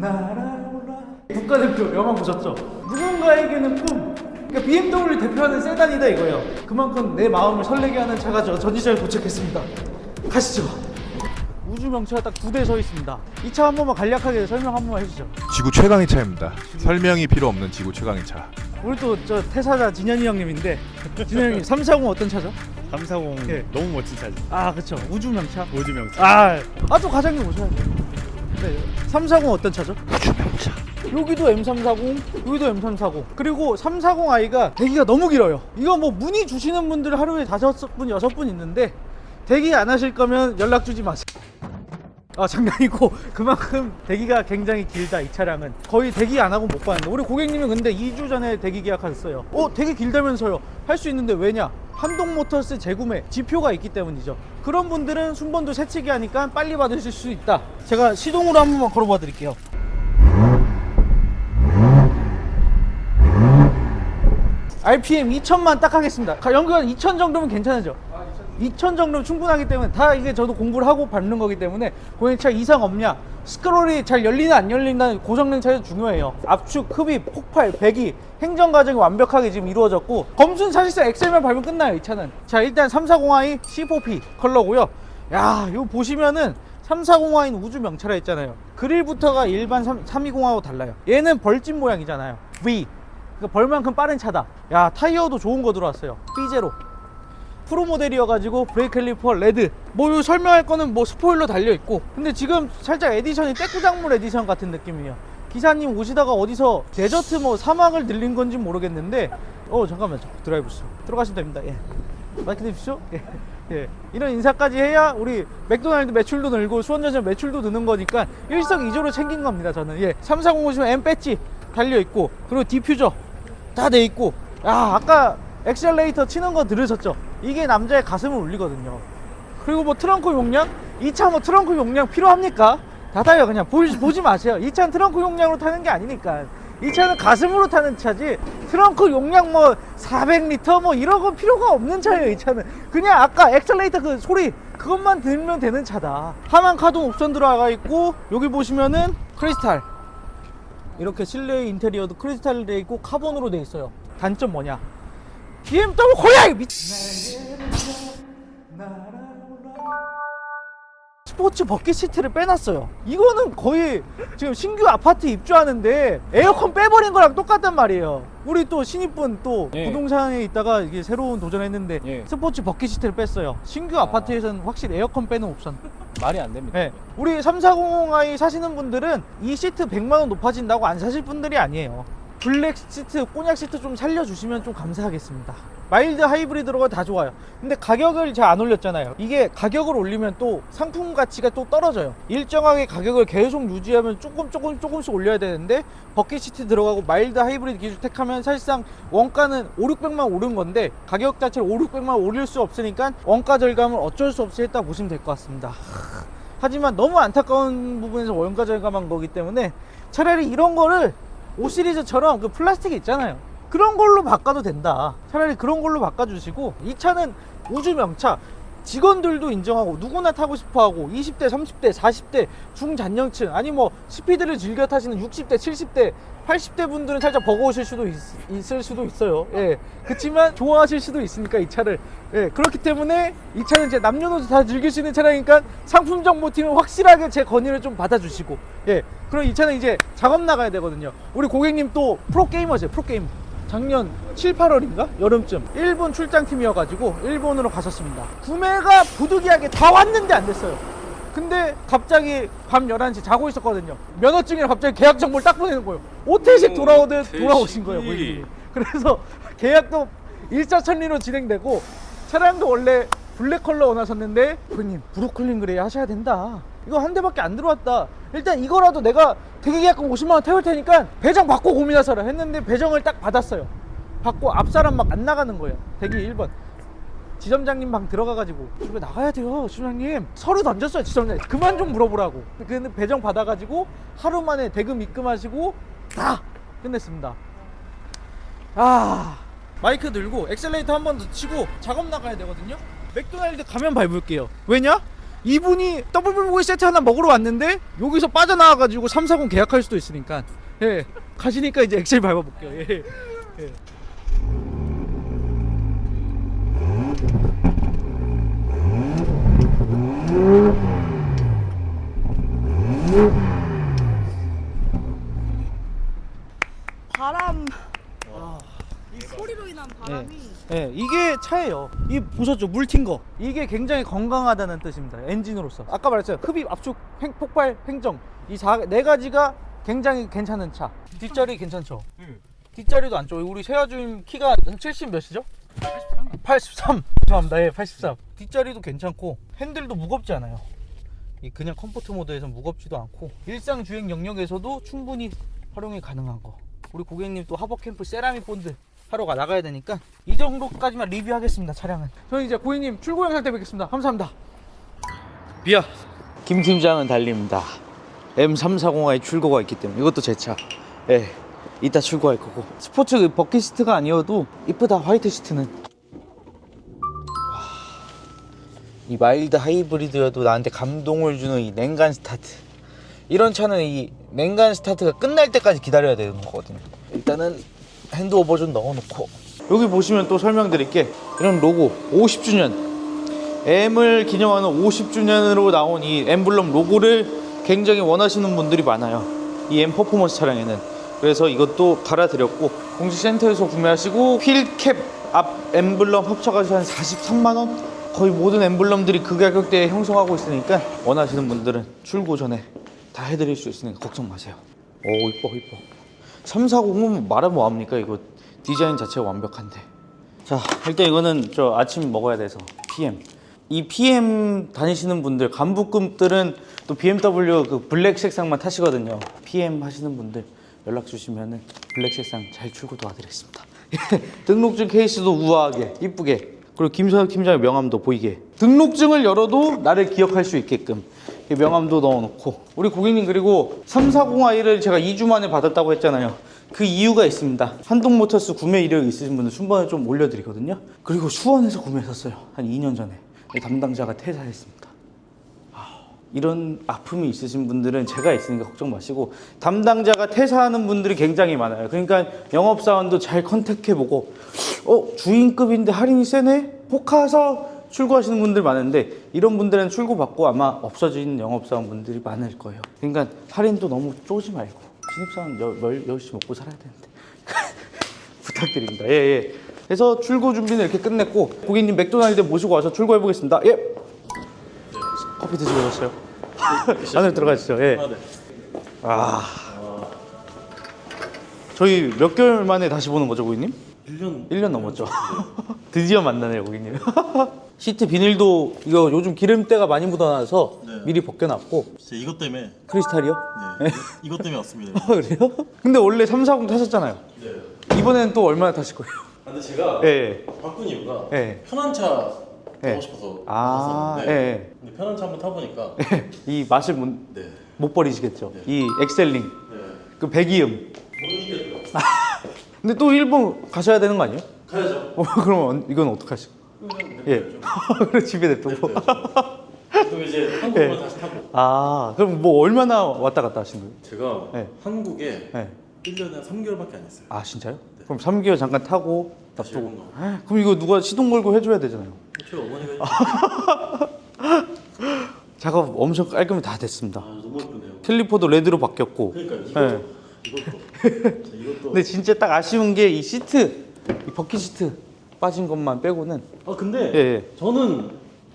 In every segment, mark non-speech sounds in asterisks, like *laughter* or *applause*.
날아올라 국가대표 영화 보셨죠? 누군가에게는 꿈 그러니까 BMW 대표하는 세단이다 이거예요 그만큼 내 마음을 설레게 하는 차가 저 전지차에 도착했습니다 가시죠 우주 명차가 딱 두 대 서 있습니다 이 차 한 번만 간략하게 설명 한 번만 해주죠 지구 최강의 차입니다. 설명이 필요 없는 지구 최강의 차. 우리 또저 태사자 진현이 형님인데 진현이 형님 340 어떤 차죠? 340 예. 너무 멋진 차지. 아 그쵸 우주 명차 우주 명차. 아, 아또 과장님 오셔야죠. 네, 340 어떤 차죠? 우주명차. 여기도 M340, 여기도 M340. 그리고 340i가 대기가 너무 길어요. 이거 뭐 문의 주시는 분들 하루에 다섯 분, 여섯 분 있는데 대기 안 하실 거면 연락 주지 마세요. 아 장난이고 *laughs* 그만큼 대기가 굉장히 길다 이 차량은 거의 대기 안 하고 못 봤는데 우리 고객님은 근데 2주 전에 대기 계약하셨어요 어 되게 길다면서요 할 수 있는데 왜냐 한동모터스 재구매 지표가 있기 때문이죠. 그런 분들은 순번도 세치기 하니까 빨리 받으실 수 있다. 제가 시동으로 한 번만 걸어봐 드릴게요. RPM 2000만 딱 하겠습니다. 가- 연구한 2000 정도면 괜찮으죠 2000 정도면 충분하기 때문에 다 이게 저도 공부를 하고 밟는 거기 때문에 고객차 이상 없냐? 스크롤이 잘 열리나 안 열리나 고성능 차이 중요해요. 압축, 흡입, 폭발, 배기 행정 과정이 완벽하게 지금 이루어졌고 검수는 사실상 엑셀만 밟으면 끝나요 이 차는. 자 일단 340i C4P 컬러고요. 야 이거 보시면은 340i는 우주 명차라 했잖아요. 그릴부터가 일반 3, 320하고 달라요. 얘는 벌집 모양이잖아요. V. 그러니까 벌만큼 빠른 차다. 야 타이어도 좋은 거 들어왔어요. B0 프로 모델이어가지고 브레이크 캘리퍼 레드. 뭐 설명할 거는 뭐 스포일러 달려있고. 근데 지금 살짝 에디션이 떼꾸작물 에디션 같은 느낌이에요 기사님 오시다가 어디서 데저트 뭐 사막을 들린 건지 모르겠는데 어 잠깐만 저 드라이브 스 들어가시면 됩니다 예 마이크 드십시오 예. 예. 이런 인사까지 해야 우리 맥도날드 매출도 늘고 수원전자 매출도 느는 거니까 일석이조로 챙긴 겁니다 저는 예 340 오시면 M 배지 달려 있고 그리고 디퓨저 다 돼 있고 야 아까 엑셀레이터 치는 거 들으셨죠? 이게 남자의 가슴을 울리거든요 그리고 뭐 트렁크 용량? 이 차 뭐 트렁크 용량 필요합니까? 닫아요 그냥 보지, 보지 마세요. 이 차는 트렁크 용량으로 타는 게 아니니까. 이 차는 가슴으로 타는 차지. 트렁크 용량 뭐 400리터 뭐 이런 거 필요가 없는 차예요 이 차는. 그냥 아까 엑셀레이터 그 소리 그것만 들으면 되는 차다. 하만 카동 옵션 들어가 있고 여기 보시면은 크리스탈. 이렇게 실내 인테리어도 크리스탈로 되어 있고 카본으로 되어 있어요. 단점 뭐냐? BMW 고양이! 미. 스포츠 버킷 시트를 빼놨어요. 이거는 거의 지금 신규 아파트 입주하는데 에어컨 빼버린 거랑 똑같단 말이에요. 우리 또 신입분 또 예. 부동산에 있다가 이게 새로운 도전했는데 예. 스포츠 버킷 시트를 뺐어요. 신규 아. 파트에서는 확실히 에어컨 빼는 옵션. 말이 안 됩니다. 네. 우리 340i 사시는 분들은 이 시트 100만 원 높아진다고 안 사실 분들이 아니에요. 블랙 시트, 꼬냑 시트 좀 살려주시면 좀 감사하겠습니다. 마일드 하이브리드로가 다 좋아요. 근데 가격을 잘 안 올렸잖아요. 이게 가격을 올리면 또 상품 가치가 또 떨어져요. 일정하게 가격을 계속 유지하면 조금 조금 조금씩 올려야 되는데 버킷 시트 들어가고 마일드 하이브리드 기술 택하면 사실상 원가는 5, 600만 오른 건데 가격 자체를 5, 600만 올릴 수 없으니까 원가 절감을 어쩔 수 없이 했다 보시면 될 것 같습니다. 하지만 너무 안타까운 부분에서 원가 절감한 거기 때문에 차라리 이런 거를 5 시리즈처럼 그 플라스틱 있잖아요. 그런 걸로 바꿔도 된다. 차라리 그런 걸로 바꿔주시고 이 차는 우주 명차. 직원들도 인정하고 누구나 타고 싶어하고 20대, 30대, 40대 중잔년층 아니 뭐 스피드를 즐겨 타시는 60대, 70대, 80대 분들은 살짝 버거우실 수도 있, 있을 수도 있어요. 예. 그렇지만 좋아하실 수도 있으니까 이 차를 예. 그렇기 때문에 이 차는 이제 남녀노소 다 즐길 수 있는 차량이니까 상품 정보팀은 확실하게 제 건의를 좀 받아주시고 예. 그럼 이 차는 이제 작업 나가야 되거든요. 우리 고객님 또 프로 게이머세요. 프로 게이머. 작년 7, 8월인가? 여름쯤 일본 출장팀이어가지고 일본으로 가셨습니다. 구매가 부득이하게 다 왔는데 안 됐어요. 근데 갑자기 밤 11시 자고 있었거든요. 면허증이랑 갑자기 계약 정보를 딱 보내는 거예요. 오태식 돌아오듯 돌아오신 거예요, 고객님이. 그래서 *laughs* 계약도 일사천리로 진행되고 차량도 원래 블랙 컬러 원하셨는데 고객님 브루클린 그레이 하셔야 된다. 이거 한 대밖에 안 들어왔다. 일단 이거라도 내가 대기계약금 50만 원 태울 테니까 배정 받고 고민하셔라 했는데 배정을 딱 받았어요. 받고 앞 사람 막 안 나가는 거예요. 대기 1번. 지점장님 방 들어가가지고 집에 나가야 돼요 지점장님 서류 던졌어요 지점장님 그만 좀 물어보라고 근데 배정 받아가지고 하루 만에 대금 입금하시고 다 끝냈습니다 아 마이크 들고 엑셀레이터 한 번 더 치고 작업 나가야 되거든요 맥도날드 가면 밟을게요 왜냐? 이분이 더블 불고기 세트 하나 먹으러 왔는데 여기서 빠져나와가지고 340 계약할 수도 있으니까 예 가시니까 이제 엑셀 밟아볼게요 예. 예. 바람 이 소리로 인한 바람이 예, 이게 차예요. 이 보셨죠? 물 튄 거. 이게 굉장히 건강하다는 뜻입니다. 엔진으로서. 아까 말했잖아요. 흡입, 압축, 횡- 폭발, 횡정. 이 네 가지가 굉장히 괜찮은 차. 뒷자리 괜찮죠? 뒷자리도 안 좁아요. 우리 세아주임 키가 한70 몇이죠? 83. 83. 죄송합니다. 예, 83. 뒷자리도 괜찮고 핸들도 무겁지 않아요. 이 그냥 컴포트 모드에서 무겁지도 않고 일상 주행 영역에서도 충분히 활용이 가능한 거. 우리 고객님 또 하버 캠프 세라믹 본드 하러 가 나가야 되니까 이 정도까지만 리뷰하겠습니다. 차량은. 저는 이제 고객님 출고 영상 때 뵙겠습니다. 감사합니다. 비야. 김 팀장은 달립니다. M340i 출고가 있기 때문에 이것도 제 차. 예. 이따 출고할 거고. 스포츠 버킷 시트가 아니어도 이쁘다 화이트 시트는. 이 마일드 하이브리드여도 나한테 감동을 주는 이 냉간 스타트 이런 차는 이 냉간 스타트가 끝날 때까지 기다려야 되는 거거든요 일단은 핸드오버 좀 넣어놓고. 여기 보시면 또 설명드릴 게. 이런 로고 50주년. M을 기념하는 50주년으로 나온 이 엠블럼 로고를 굉장히 원하시는 분들이 많아요. 이 M 퍼포먼스 차량에는. 그래서 이것도 갈아드렸고 공식센터에서 구매하시고 휠캡 앞 엠블럼 합쳐가지고 한 43만원? 거의 모든 엠블럼들이 그 가격대에 형성하고 있으니까 원하시는 분들은 출고 전에 다 해드릴 수 있으니까 걱정 마세요. 오 이뻐 이뻐 340은 말하면 뭐합니까? 이거 디자인 자체가 완벽한데. 자 일단 이거는 저 아침 먹어야 돼서 PM 이 PM 다니시는 분들 간부급들은 또 BMW 그 블랙 색상만 타시거든요. PM 하시는 분들 연락 주시면은 블랙 색상 잘 출고 도와드리겠습니다. *laughs* 등록증 케이스도 우아하게 이쁘게. 그리고 김선혁 팀장의 명함도 보이게. 등록증을 열어도 나를 기억할 수 있게끔 이 명함도 넣어놓고. 우리 고객님 그리고 340i를 제가 2주 만에 받았다고 했잖아요. 그 이유가 있습니다. 한동모터스 구매 이력 있으신 분들 순번을 좀 올려드리거든요. 그리고 수원에서 구매했었어요. 한 2년 전에. 담당자가 퇴사했습니다. 이런 아픔이 있으신 분들은 제가 있으니까 걱정 마시고 담당자가 퇴사하는 분들이 굉장히 많아요. 그러니까 영업사원도 잘 컨택해보고 어 주인급인데 할인이 세네? 포카서 출고하시는 분들 많은데 이런 분들은 출고받고 아마 없어진 영업사원 분들이 많을 거예요. 그러니까 할인도 너무 쪼지 말고 신입사원 열, 열, 열심히 먹고 살아야 되는데 *laughs* 부탁드립니다. 예 예. 그래서 출고 준비는 이렇게 끝냈고 고객님 맥도날드 모시고 와서 출고해 보겠습니다. 예. 커피 드시고 오셨어요? *laughs* 안에 들어가시죠. 예. 아. 저희 몇 개월 만에 다시 보는 거죠, 고객님? 1년 1년 넘었죠. *laughs* 드디어 만나네요, 고객님. 시트 비닐도 이거 요즘 기름때가 많이 묻어나서 네. 미리 벗겨놨고 진짜 이것 때문에 크리스탈이요? 네 이것 때문에 왔습니다. *laughs* 아, 그래요? 근데 원래 340 타셨잖아요. 네. 이번에는 또 얼마나 타실 거예요? 근데 제가 예. 바꾼 이유가 예. 편한 차 타고 예. 싶어서 아, 왔었는데 예. 근데 편한 차 한번 타보니까 이 맛을 못, 네. 못 버리시겠죠. 네. 이 엑셀링, 네. 그 배기음. 못 이겼죠. *laughs* 근데 또 일본 가셔야 되는 거 아니에요? 가야죠. 어, 그럼 이건 어떡하시고? 그냥 예. *laughs* 그래 집에 냅두고. 또 이제 한국으로 다시 타고 아, 그럼 뭐 얼마나 왔다 갔다 하신 거예요? 제가 네. 한국에 네. 1년에 한 3개월밖에 안 했어요. 아, 진짜요? 그럼 3개월 잠깐 타고. 일본 가고. 그럼 이거 누가 시동 걸고 해줘야 되잖아요. 저희 어머니가 *laughs* 작업 엄청 깔끔히 다 됐습니다. 아 너무 예쁘네요. 캘리퍼도 레드로 바뀌었고. 그러니까 이거 네. 이것도 *laughs* 자, 이것도 근데 진짜 딱 아쉬운 게 이 시트, 이 버킷 시트 빠진 것만 빼고는 아 근데 예, 예. 저는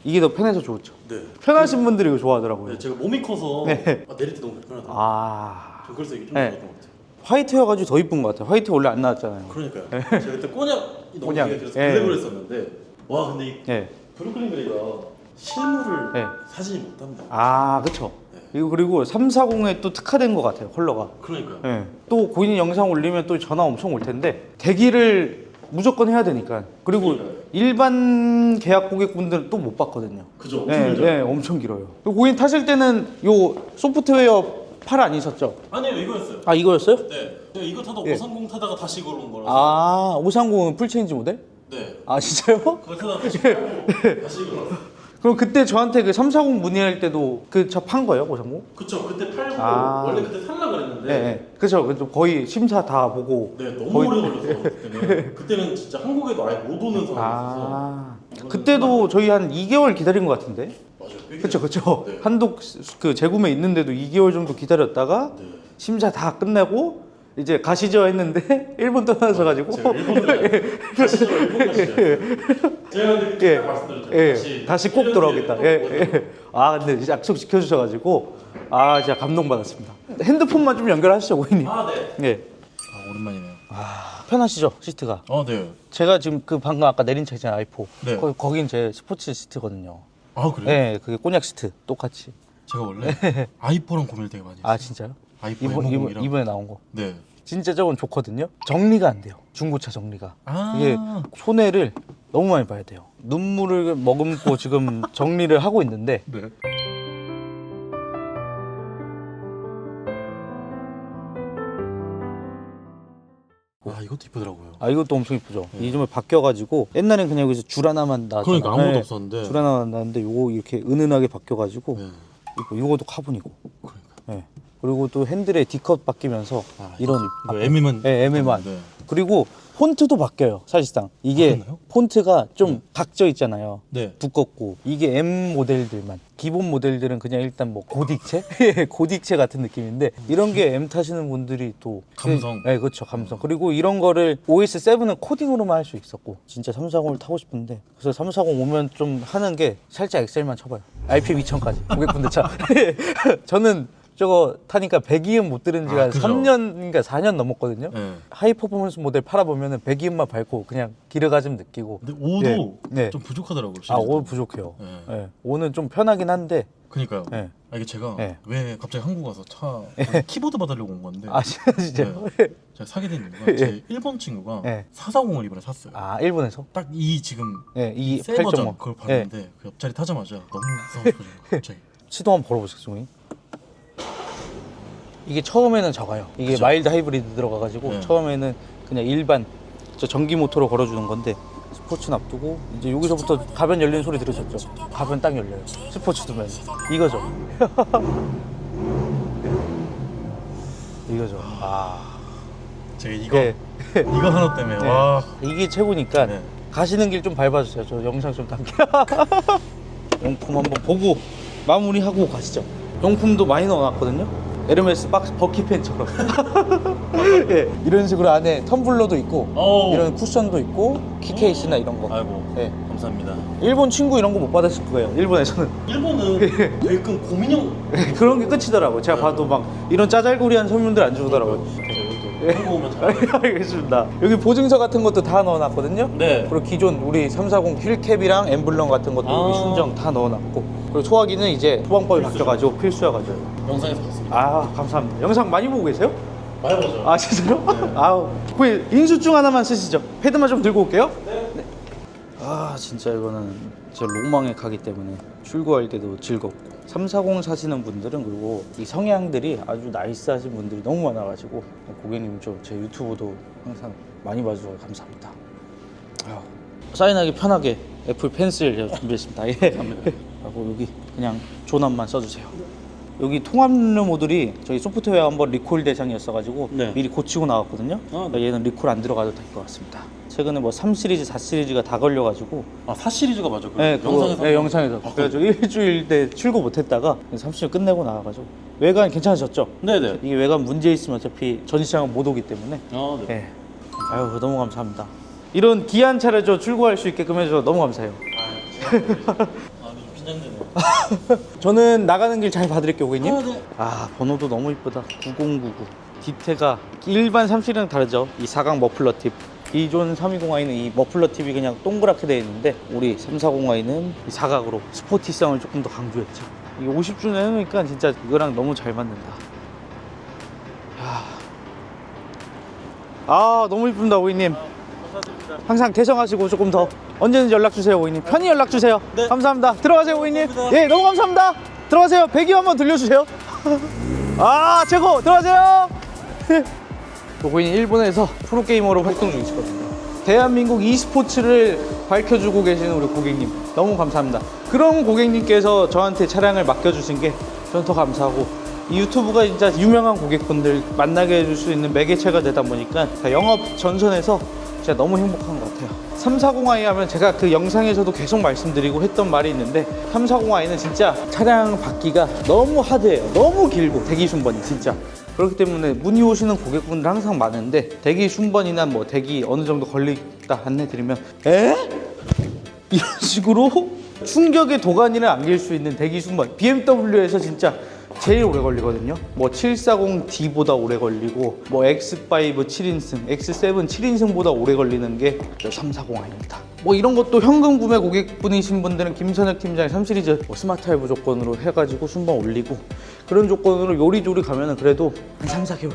이게 더 편해서 좋죠. 네. 편하신 분들이 이거 좋아하더라고요. 네, 제가 몸이 커서 네. 아, 내릴 때 너무 불편하더라고요. 아, 전 그래서 이게 좀 네. 좋았던 것 같아요. 화이트여가지고 더 이쁜 것 같아요. 화이트 원래 안 나왔잖아요. 그러니까요. 제가 그때 꼬냑이 너무 꼬냑. 얘기가 길어서 예. 블랙으로 했었는데 와 근데 이 예. 브루클린 그레이가 실물을 예. 사진이 못 담니다. 아, 그쵸. 이거 그리고 340에 또 특화된 것 같아요, 컬러가. 그러니까요. 예. 또 고객님 영상 올리면 또 전화 엄청 올 텐데 대기를 무조건 해야 되니까. 그리고 그러니까요. 일반 계약 고객분들은 또 못 받거든요. 그죠? 엄청 예, 길죠? 예, 엄청 길어요. 고객님 타실 때는 요 소프트웨어 8 아니셨죠? 아니요 이거였어요. 아, 이거였어요? 네. 제가 이거 타다 예. 530 타다가 다시 이걸로 온 거라서. 아, 530은 풀체인지 모델? 네. 아, 진짜요? 그거 타다가 다시 이걸로. *laughs* 다시 이걸로 왔어요. 그럼 그때 저한테 그 340 문의할 때도 그차판 거예요, 고장고? 그쵸 그때 팔고 아. 원래 그때 살라 그랬는데 네, 네. 그죠. 그죠. 거의 심사 다 보고. 네, 너무 거의- 오래 걸렸어 그때는 *laughs* 그때는 진짜 한국에도 아예 못 오는 상황이었어서 아. 그때도 저희 한 2개월 기다린 것 같은데. 맞아요 꽤 그쵸, 그쵸. 네. 한독 그 재구매 있는데도 2개월 정도 기다렸다가 네. 심사 다 끝내고 이제 가시죠 했는데 *laughs* 일본 떠나셔가지고 제가 일본을 *laughs* 가시죠 일본 가시죠 제가 근데 그때 예, 딱 말씀드렸죠 예, 다시 다시 꼭 1년 돌아오겠다. 예, 꼭 예. 아, 근데 약속 지켜주셔가지고 아, 진짜 감동받았습니다. 핸드폰만 좀 연결하시죠, 고객님. 아 네. 예. 아 오랜만이네요 편하시죠, 시트가. 아 네. 제가 지금 그 방금 아까 내린 차 있잖아요, 아이포. 네. 거, 거긴 제 스포츠 시트거든요. 아 그래요? 네, 그게 꼬냑 시트 똑같이. 제가 원래 *laughs* 아이포랑 고민을 되게 많이 했어요 아, 진짜요? 아이포 이번, 이번, M50이랑 이번 에 나온 거. 네. 진짜 저건 좋거든요. 정리가 안 돼요. 중고차 정리가. 아 이게 손해를 너무 많이 봐야 돼요. 눈물을 머금고 지금 *laughs* 정리를 하고 있는데 네. 아 이것도 이쁘더라고요 아 이것도 엄청 이쁘죠. 이점에 바뀌어가지고 옛날엔 그냥 여기서 줄 하나만 나왔잖아요. 그러니까 아무것도 네, 없었는데 줄 하나만 나왔는데 요거 이렇게 은은하게 바뀌어가지고 네. 이거 요것도 카본이고. 그러니까 네. 그리고 또 핸들에 D컷 바뀌면서 아, 이런 이거 M이면 네, M만. 네. 그리고 폰트도 바뀌어요. 사실상 이게 바뀌었나요? 폰트가 좀 각져 있잖아요. 네. 두껍고 이게 M 모델들만 기본 모델들은 그냥 일단 뭐 고딕체 *laughs* 예, 고딕체 같은 느낌인데 이런 게 M 타시는 분들이 또 감성. 네 그렇죠 감성 그리고 이런 거를 OS 7은 코딩으로만 할 수 있었고 진짜 340을 타고 싶은데 그래서 340 오면 좀 하는 게 살짝 엑셀만 쳐봐요 RPM 2000까지 고객분들 차 *laughs* 저는 저거 타니까 배기음 못 들은 지가 아, 그죠. 3년인가 4년 넘었거든요 네. 하이 퍼포먼스 모델 팔아 보면은 배기음만 밟고 그냥 기르가 좀 느끼고 근데 오도 네. 네. 좀 부족하더라고요. 아, 시리즈도. 오 부족해요. 네. 네. 오는 좀 편하긴 한데, 그니까요. 네. 아 이게 제가 네. 왜 갑자기 한국 와서 차 키보드 받으려고 온 건데 아, 진짜요? *laughs* 제가 사게 된 이유가 제 일본 친구가 네. 440을 이번에 샀어요. 아, 일본에서? 딱 이 지금 네, 이새 버전 8.5. 그걸 네. 봤는데 그 옆자리 타자마자 너무 거예요. 갑자기. *laughs* 시동 한번 걸어 보세요, 송이. 이게 처음에는 작아요. 이게 그죠? 마일드 하이브리드 들어가가지고 네. 처음에는 그냥 일반 저 전기 모터로 걸어주는 건데 스포츠 납두고 이제 여기서부터 가변 열리는 소리 들으셨죠? 가변 딱 열려요. 스포츠 두면 이거죠. *laughs* 이거죠. 아, 제가 이거 네. *laughs* 이거 하나 때문에 네. 와. 이게 최고니까 네. 가시는 길 좀 밟아주세요. 저 영상 좀 담게. *laughs* 용품 한번 보고 마무리하고 가시죠. 용품도 많이 넣어놨거든요. 에르메스 박스 버키펜처럼. *laughs* 예, 이런 식으로 안에 텀블러도 있고 어우. 이런 쿠션도 있고 키케이스나 이런 거. 아이고 예. 감사합니다. 일본 친구 이런 거 못 받았을 거예요. 일본에서는 일본은 되게 큰 고민형 *laughs* 그런 게 끝이더라고. 제가 봐도 막 이런 짜잘구리한 설문들 안 주더라고요. 한국 오면 잘. 알겠습니다. 여기 보증서 같은 것도 다 넣어놨거든요. 네. 그리고 기존 우리 340 휠캡이랑 엠블럼 같은 것도 아. 여기 순정 다 넣어놨고 그리고 소화기는 이제 소방법이 바뀌어가지고 필수여가지고 영상에서 봤습니다. 아 감사합니다. 영상 많이 보고 계세요? 많이 보죠. 아 진짜요? *laughs* 아우 그 인수증 하나만 쓰시죠. 패드만 좀 들고 올게요. 네. 아 진짜 이거는 제 로망의 가기 때문에 출고할 때도 즐겁고 340 사시는 분들은 그리고 이 성향들이 아주 나이스하신 분들이 너무 많아가지고 고객님 좀 제 유튜브도 항상 많이 봐주셔서 감사합니다. 아유, 사인하기 편하게 애플 펜슬 준비했습니다. 예. *laughs* 하고 여기 그냥 조남만 써주세요. 여기 통합료 모듈이 저희 소프트웨어 한번 리콜 대상이었어가지고 네. 미리 고치고 나왔거든요. 아, 그러니까 얘는 리콜 안 들어가도 될 것 같습니다. 최근에 뭐 3 시리즈, 4 시리즈가 다 걸려가지고 아 4 시리즈가 맞아. 그 네, 그거, 영상에서. 네, 영상에서. 아, 그래가지고 일주일 때 출고 못했다가 30일 끝내고 나와가지고 외관 괜찮으셨죠? 네네. 이게 외관 문제 있으면 어차피 전시장은 못 오기 때문에 아 네. 네. 아유 너무 감사합니다. 이런 귀한 차를 저 출고할 수 있게끔 해줘서 너무 감사해요. 아좀 긴장되네요. *laughs* 저는 나가는 길 잘 봐드릴게요, 고객님. 아, 네. 아, 번호도 너무 이쁘다. 9099. 디테가 일반 3시랑 다르죠. 이 사각 머플러 팁. 기존 320i는 이 머플러 팁이 그냥 동그랗게 되어 있는데 우리 340i는 이 사각으로 스포티성을 조금 더 강조했죠. 이 50주년 해놓으니까 진짜 이거랑 너무 잘 맞는다. 야. 아, 너무 이쁜다, 고객님. 항상 개성하시고 조금 더 언제든지 연락 주세요, 고객님. 편히 연락 주세요. 네. 감사합니다. 들어가세요, 고객님. 예, 너무 감사합니다. 들어가세요. 배기 한번 들려주세요. *laughs* 아, 최고. 들어가세요. *laughs* 저 고객님 일본에서 프로게이머로 활동 중이시거든요. 대한민국 e스포츠를 밝혀주고 계시는 우리 고객님 너무 감사합니다. 그런 고객님께서 저한테 차량을 맡겨주신 게 저는 더 감사하고 이 유튜브가 진짜 유명한 고객분들 만나게 해줄 수 있는 매개체가 되다 보니까 영업 전선에서 진짜 너무 행복한 것 같아요. 340i 하면 제가 그 영상에서도 계속 말씀드리고 했던 말이 있는데 340i는 진짜 차량 받기가 너무 하드해요. 너무 길고 대기 순번이 진짜. 그렇기 때문에 문의 오시는 고객분들 항상 많은데 대기 순번이나 뭐 대기 어느 정도 걸리다 안내드리면 에? 이런 식으로 *laughs* 충격의 도가니를 안길 수 있는 대기 순번 BMW에서 진짜 제일 오래 걸리거든요. 뭐 740D보다 오래 걸리고 뭐 X5 7인승, X7 7인승보다 오래 걸리는 게 340i입니다. 뭐 이런 것도 현금 구매 고객분이신 분들은 김선혁 팀장의 3시리즈 뭐 스마트 할부 조건으로 해가지고 순번 올리고 그런 조건으로 요리조리 가면은 그래도 한 3, 4개월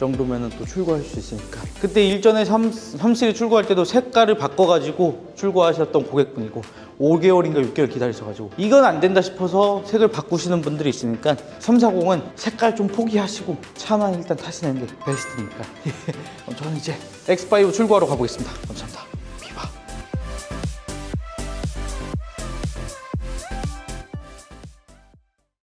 정도면은 또 출고할 수 있으니까. 그때 일전에 3, 3시리 출고할 때도 색깔을 바꿔가지고 출고하셨던 고객분이고 5개월인가 6개월 기다리셔가지고. 이건 안 된다 싶어서 색을 바꾸시는 분들이 있으니까 340은 색깔 좀 포기하시고 차만 일단 타시는 게 베스트니까. *laughs* 저는 이제 X5 출고하러 가보겠습니다. 감사합니다